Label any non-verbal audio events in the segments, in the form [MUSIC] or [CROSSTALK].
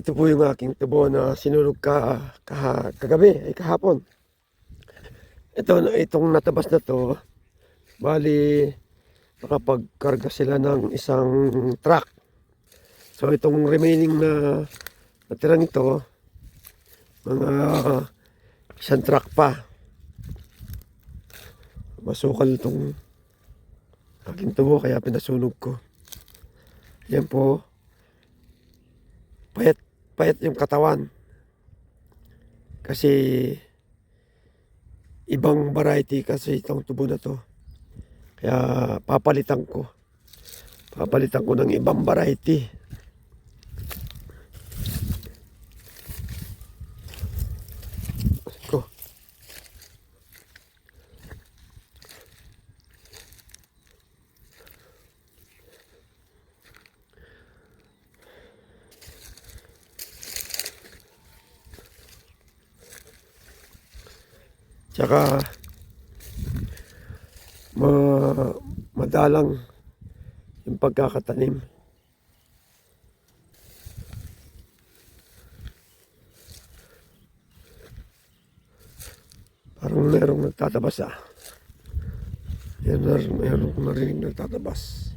Ito po yung aking tubo na sinunog ka, kaha, kagabi, ay kahapon. Ito, itong natabas na to, bali, nakapagkarga sila ng isang truck. So itong remaining na natirang ito, mga isang truck pa. Masukal itong aking tubo kaya pinasunog ko. Yan po, payat, payat yung katawan. Kasi ibang variety kasi itong tubo na to. Kaya papalitan ko. Papalitan ko ng ibang variety. Tsaka ma madalang yung pagkakatanim. Parang merong nagtatabas ah. Yan merong narinig nagtatabas.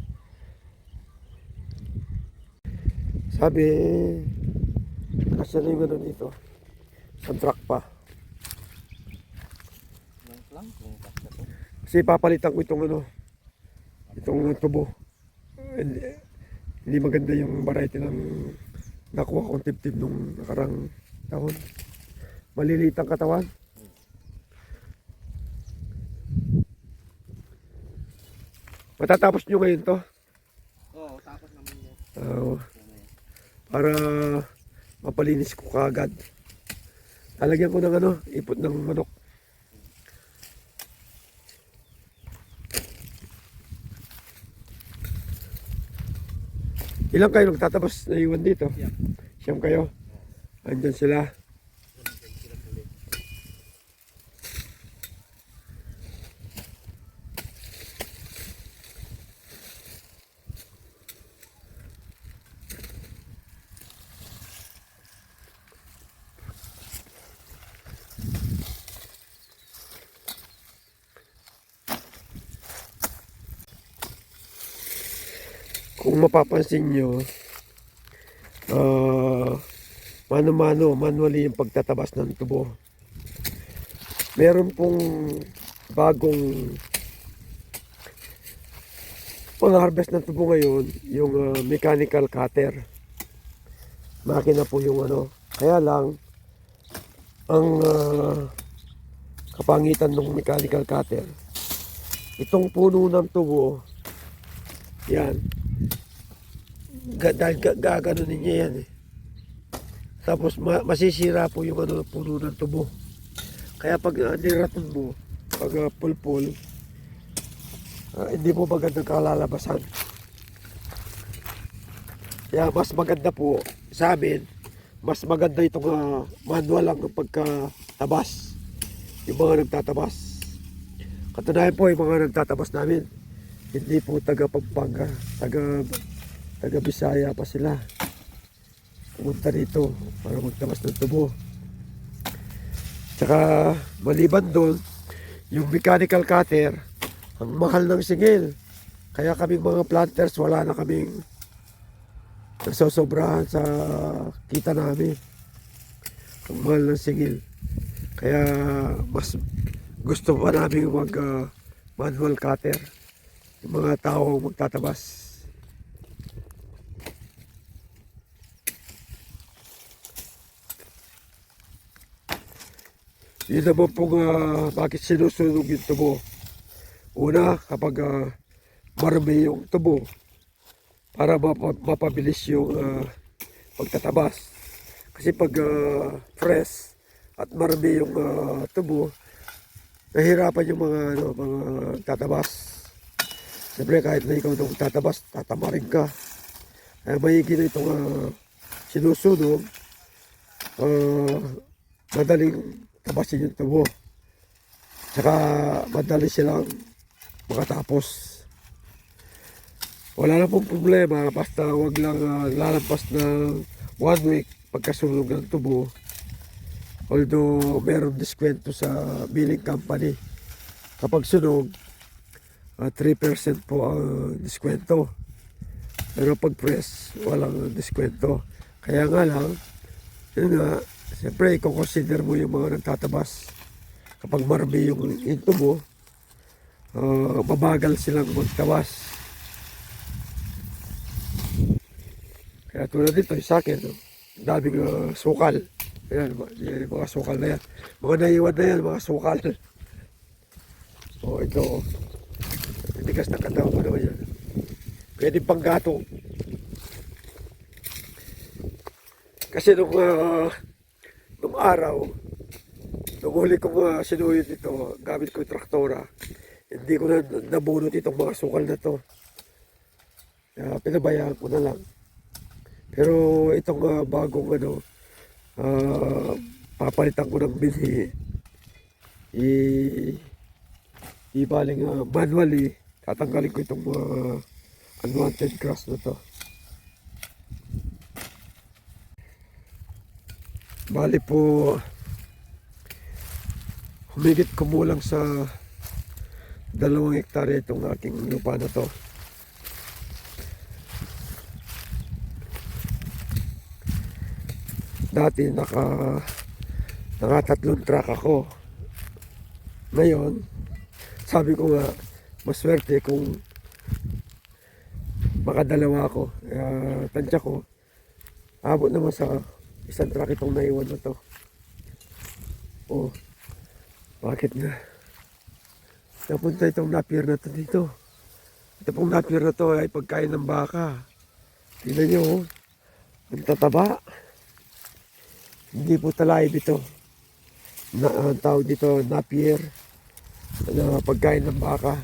Sabi, kasi na dito. Sa truck pa. lang kung kasya to. Kasi papalitan ko itong ano, itong tubo. Hindi, hindi maganda yung variety ng nakuha kong tip-tip nung nakarang taon. Maliliit ang katawan. Matatapos nyo ngayon to. Oo, tapos naman yun. Ah, para mapalinis ko kaagad. Lalagyan ko ng ano, ipot ng manok. Ilang kayo nagtatabas na iwan dito? Siyam. Siyam kayo? Andyan sila. Kung mapapansin nyo, ah, mano-mano, manually yung pagtatabas ng tubo. Meron pong bagong pang-harvest ng tubo ngayon, yung ah, mechanical cutter. Makina po yung ano. Kaya lang, ang ah, kapangitan ng mechanical cutter, itong puno ng tubo, yan, dahil ga, gaganunin niya yan eh. Tapos ma, masisira po yung ano, puno ng tubo. Kaya pag uh, niraton mo, pag uh, pulpul, ah, hindi mo magandang kalalabasan. Kaya mas maganda po sa amin, mas maganda itong ah, manual lang ng pagkatabas. Yung mga nagtatabas. Katunayan po yung mga nagtatabas namin. Hindi po taga Pampanga, taga taga Bisaya pa sila. Pumunta dito para magtabas ng tubo. Tsaka maliban doon, yung mechanical cutter, ang mahal ng singil. Kaya kaming mga planters, wala na kaming nasosobrahan sa kita namin. Ang mahal ng singil. Kaya mas gusto pa namin mag ah, manual cutter. Yung mga tao magtatabas. Yun naman pong ah, bakit sinusunog yung tubo. Una, kapag ah, marami yung tubo, para mapa- mapabilis yung ah, pagtatabas. Kasi pag ah, fresh at marami yung ah, tubo, nahirapan yung mga, ano, mga tatabas. Siyempre kahit na ikaw nung tatabas, tatamarin ka. Kaya maigi na itong ah, sinusunog, ah, madaling tabasin yung tubo. Tsaka madali silang makatapos. Wala na pong problema, basta wag lang ah, lalampas ng one week pagkasunog ng tubo. Although meron diskwento sa billing company. Kapag sunog, ah, 3% po ang diskwento. Pero pag press, walang diskwento. Kaya nga lang, yun nga, siyempre, i-consider mo yung mga nagtatabas. Kapag marami yung, yung tubo, ah, mabagal silang magtabas. Kaya tulad dito, sa akin, no, daming ah, sukal. Ayan, yan, mga sukal na yan. Mga naiwan na yan, mga sukal. O ito. Tigas na katawan ko naman yan. Pwede pang gato. Kasi nung, ah, nung araw, nung huli kong uh, sinuyod ito, gamit ko yung traktora, hindi ko na nabunot itong mga sukal na to. Kaya pinabayaan ko na lang. Pero itong ah, bagong ano, ah, papalitan ko ng binhi. I, i baling ah, manually, tatanggalin ko itong mga unwanted grass na to. Bali po, humigit kumulang sa dalawang hektarya itong aking lupa na to. Dati naka nakatatlong truck ako. Ngayon, sabi ko nga, maswerte kung makadalawa ako. Kaya tansya ko, abot naman sa isang truck itong naiwan na to. Oh, bakit na? Napunta itong napier na to dito. Ito pong napier na to ay pagkain ng baka. Tingnan nyo, oh. Ang tataba. Hindi po talayib ito. Na, ang tawag dito, napier. Na pagkain ng baka.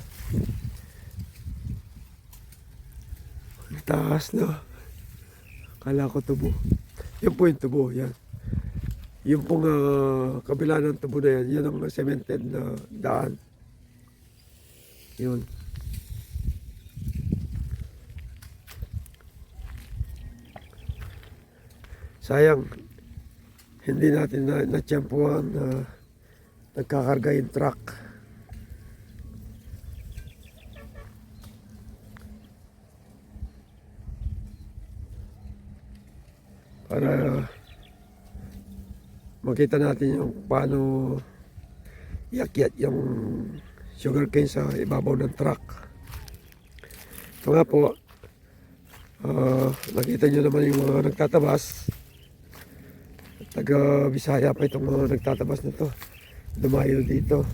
Ang taas no. Kala ko tubo. Yan po yung tubo, yan. Yung pong ah, kabila ng tubo na yan, yan ang cemented na daan. Yun. Sayang, hindi natin na natsyempuhan na nagkakarga yung truck. Para makita natin yung paano iakyat yung sugarcane sa ibabaw ng truck. Ito nga po, ah, nakita nyo naman yung mga nagtatabas. Taga Bisaya pa itong mga nagtatabas na to. Dumayo dito.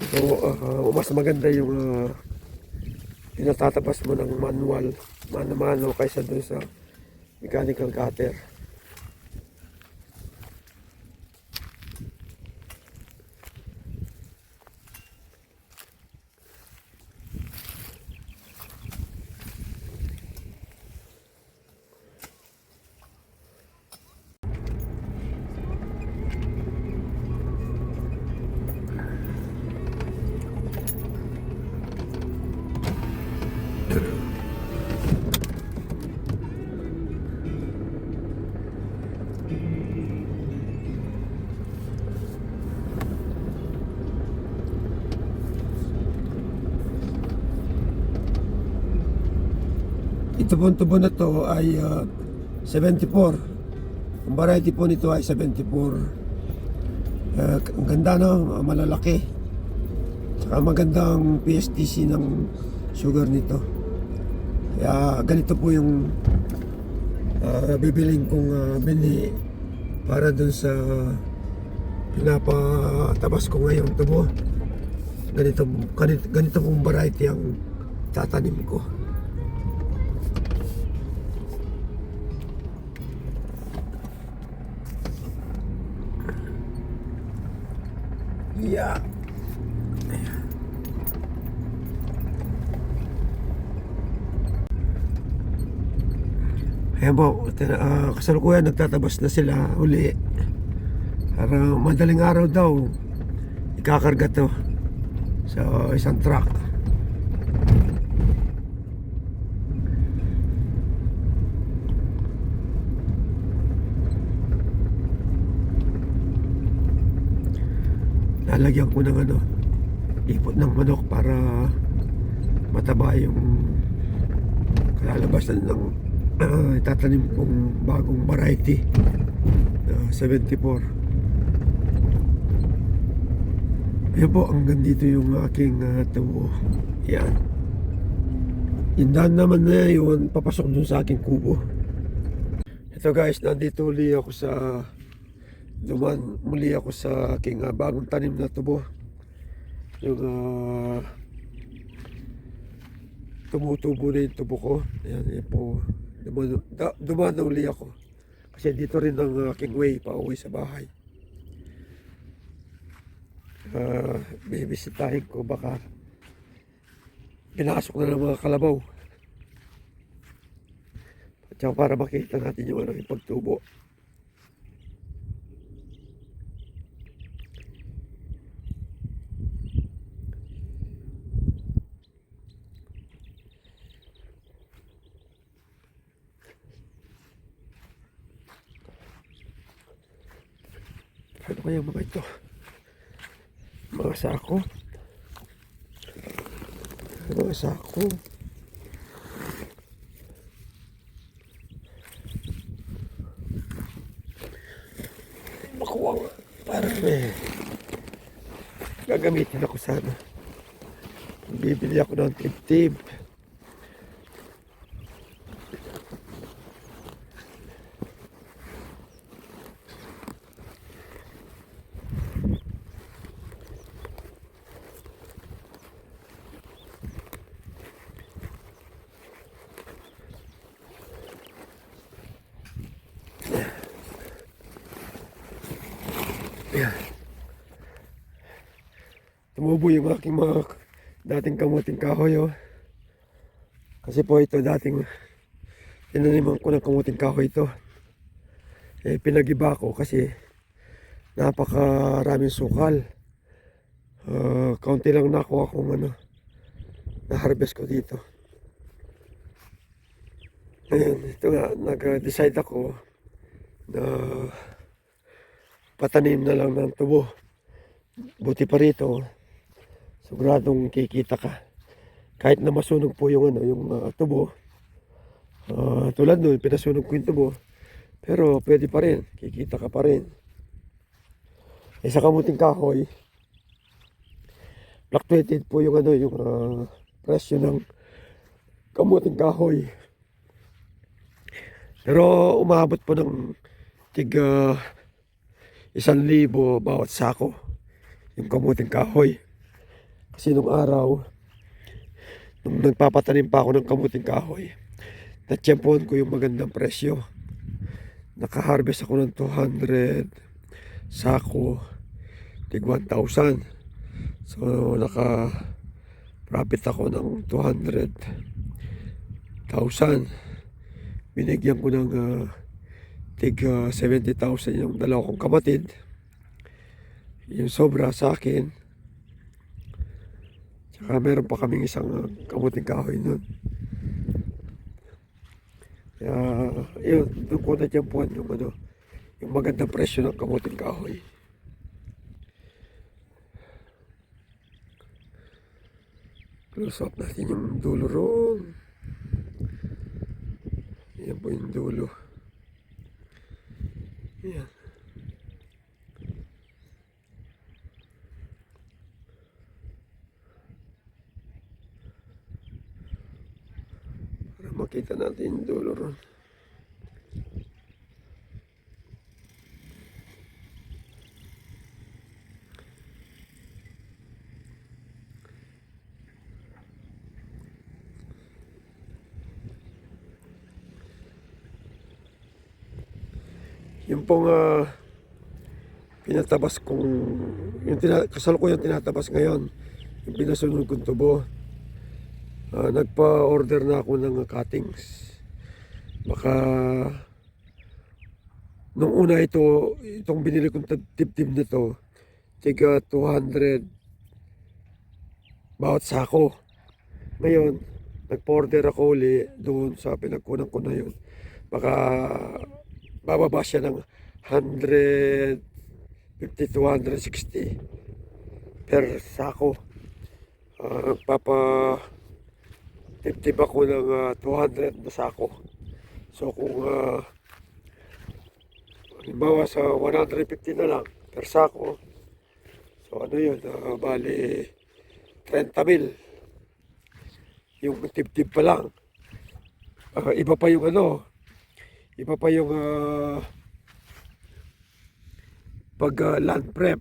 So, ah, mas maganda yung uh, pinatatabas mo ng manual, mano-mano kaysa doon sa mechanical cutter. Ito pong tubo na to ay ah, 74. Ang variety po nito ay 74. Ah, ang ganda no, malalaki. Saka magandang PSTC ng sugar nito. Kaya ganito po yung ah, bibiling kong uh, binhi para dun sa pinapatabas ko ngayong tubo. Ganito, ganito, ganito pong variety ang tatanim ko. Yeah. Ayan po, uh, kasalukuyan nagtatabas na sila uli. Para madaling araw daw, ikakarga to sa isang truck. Lalagyan ko ng ano, ipot ng manok para mataba yung kalalabasan ng uh, [CLEARS THROAT] itatanim kong bagong variety na 74 Ayan po, hanggang dito yung aking uh, tubo. Yan. Yung daan naman na yun, papasok dun sa aking kubo. Ito guys, nandito uli ako sa duman muli ako sa aking uh, bagong tanim na tubo. Yung uh, tumutubo na yung tubo ko. Ayan, yan po. Duman, da, duman na uli ako. Kasi dito rin ang aking way pa uwi sa bahay. Uh, bibisitahin ko baka pinasok na ng mga kalabaw. At para makita natin yung ano, yung pagtubo. Ano kaya mga ito? Mga sako. Mga sako. Makuha. Parang may gagamitin ako sana. Bibili ako ng tip-tip. Yan. Tumubo yung aking mga dating kamuting kahoy oh. Kasi po ito dating tinaniman ko ng kamuting kahoy ito. Eh pinagiba ko kasi napakaraming sukal. Ah, kaunti lang nakuha kong ano na-harvest ko dito. Ngayon, ito nga, nag-decide ako na patanim na lang ng tubo. Buti pa rito, siguradong kikita ka. Kahit na masunog po yung ano, yung ah, tubo. Ah, tulad nun, pinasunog ko yung tubo. Pero pwede pa rin, kikita ka pa rin. Eh sa kamuting kahoy, fluctuated po yung ano, yung ah, presyo ng kamuting kahoy. Pero umabot po ng tiga isang libo bawat sako yung kamuting kahoy. Kasi nung araw, nung nagpapatanim pa ako ng kamuting kahoy, natsyempohan ko yung magandang presyo. Nakaharvest ako ng 200 sako, tig 1,000. So, naka profit ako ng 200,000. Binigyan ko ng ah, tig ah, 70,000 yung dalawa kong kamatid. Yung sobra sa akin. Tsaka meron pa kaming isang kamuting kahoy nun. Kaya, yun, doon ko na tiyempuhan yung ano, yung magandang presyo ng kamuting kahoy. Close up natin yung dulo roon. Yan po yung dulo. Yan. Para makita natin yung dulo ron. Yung pong ah, pinatabas kong, yung tina, kasalukuyang tinatabas ngayon, yung pinasunod kong tubo. Ah, nagpa-order na ako ng cuttings. Baka nung una ito, itong binili kong tip-tip na to, tiga 200 bawat sako. Ngayon, nagpa-order ako uli doon sa pinagkunan ko na yun. Baka bababa siya ng 150 to 160 per sako. Uh, papa tip ako ng ah, 200 na sako. So kung uh, halimbawa sa 150 na lang per sako, so ano yun, uh, bali 30 mil. Yung tip-tip pa lang. Ah, iba pa yung ano, iba pa yung ah, pag ah, land prep.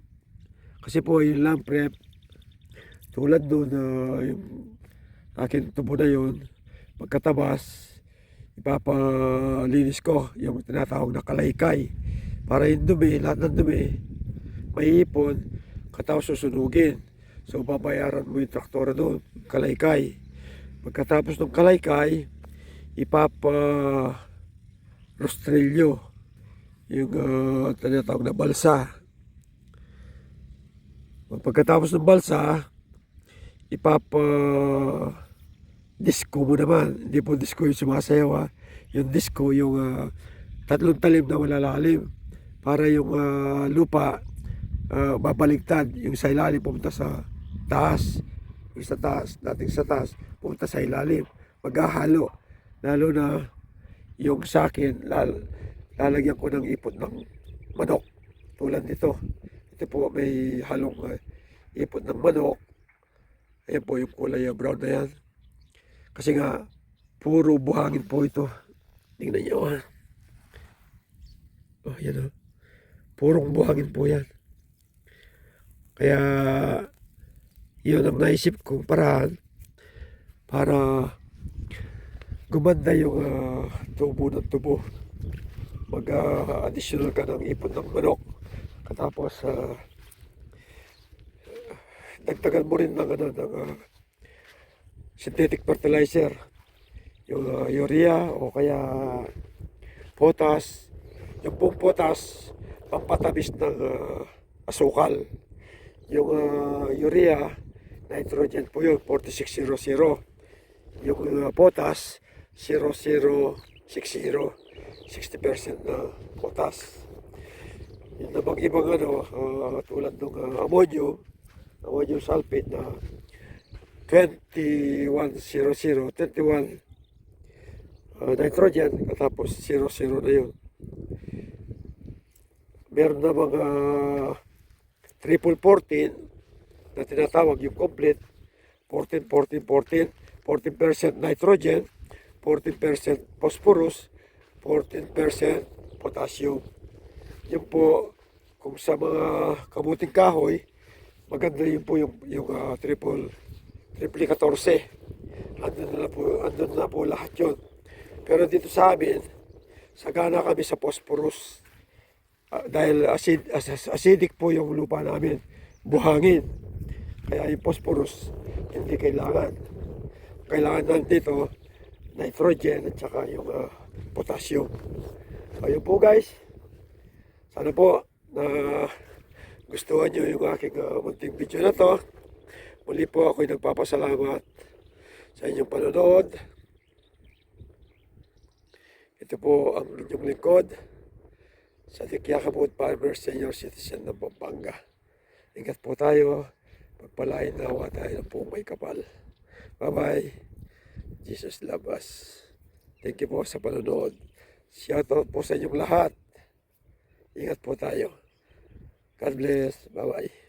Kasi po yung land prep, tulad doon na yung akin tubo na yun, pagkatabas, ipapalinis ko yung tinatawag na kalaykay. Para yung dumi, lahat ng dumi, may ipon, katapos susunugin. So babayaran mo yung traktora doon, kalaykay. Pagkatapos ng kalaykay, ipapa rostrilyo yung uh, tinatawag na balsa. Pagkatapos ng balsa, ipapa disco mo naman. Hindi po disco yung sumasayaw ha. Yung disco, yung ah, tatlong talim na malalalim. Para yung ah, lupa ah, babaligtad. Yung sa ilalim pumunta sa taas. Yung sa taas, dating sa taas, pumunta sa ilalim. Maghahalo. Lalo na yung sa akin, lal, lalagyan ko ng ipot ng manok. Tulad nito. Ito po may halong ah, ipot ng manok. Ayan po yung kulay ah, brown na yan. Kasi nga, puro buhangin po ito. Tingnan nyo ha. Oh, yan oh. Purong buhangin po yan. Kaya, yun ang naisip kong paraan para gumanda yung ah, tubo ng tubo. Mag-additional ka ng ipon ng manok. Katapos, ah, dagdagan mo rin ng, ano, ng ah, synthetic fertilizer. Yung ah, urea o kaya potas. Yung pong potas, pampatabis ng ah, asukal. Yung ah, urea, nitrogen po yun, 4600. Yung ah, potas, 0060. 60% na potas. Yung namang ibang ano, ah, tulad ng ah, ammonium, ammonium sulfate na 2100, 21 uh, nitrogen, tapos 00 na yun. Meron na mga triple 14 na tinatawag yung complete 14, 14, 14, 14% nitrogen, 14% phosphorus, 14% potassium. Yun po, kung sa mga kamuting kahoy, maganda yun po yung, yung ah, triple triple 14. Andun na po, andun na po lahat yun. Pero dito sa amin, sagana kami sa phosphorus. Ah, dahil acid, acidic po yung lupa namin. Buhangin. Kaya yung phosphorus, hindi kailangan. Kailangan lang dito, nitrogen at saka yung ah, potassium. So yun po guys. Sana po na gustuhan nyo yung aking uh, munting video na to. Muli po ako'y nagpapasalamat sa inyong panonood. Ito po ang inyong lingkod sa Tikyakabut Farmer Senior Citizen ng Pampanga. Ingat po tayo. Pagpalain nawa tayo ng po may kapal. Bye-bye. Jesus love us. Thank you po sa panonood. Shoutout po sa inyong lahat. Ingat po tayo. God bless. Bye-bye.